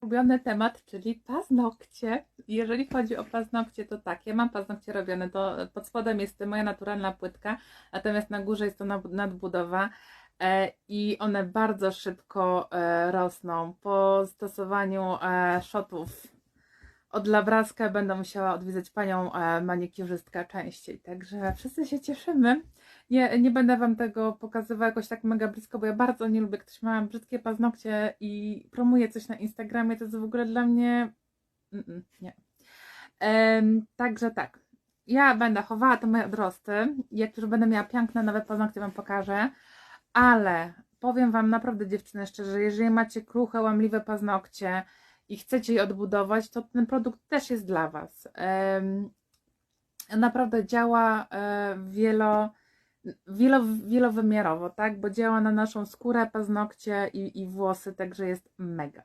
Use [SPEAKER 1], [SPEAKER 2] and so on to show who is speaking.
[SPEAKER 1] ulubiony temat, czyli paznokcie. Jeżeli chodzi o paznokcie, to tak, ja mam paznokcie robione, to pod spodem jest moja naturalna płytka, natomiast na górze jest to nad- nadbudowa e, i one bardzo szybko e, rosną. Po stosowaniu e, shotów od Labraska będę musiała odwiedzać panią manikiurzystkę częściej, także wszyscy się cieszymy. Nie, nie będę Wam tego pokazywała jakoś tak mega blisko, bo ja bardzo nie lubię, ktoś ma brzydkie paznokcie i promuje coś na Instagramie, to jest w ogóle dla mnie... Nie. Em, także tak, ja będę chowała te moje odrosty, jak już będę miała piękne nowe paznokcie Wam pokażę, ale powiem Wam naprawdę dziewczyny szczerze, jeżeli macie kruche, łamliwe paznokcie i chcecie je odbudować, to ten produkt też jest dla Was. Em, naprawdę działa e, wielo wielo, wielowymiarowo, tak? Bo działa na naszą skórę, paznokcie i, i włosy, także jest mega.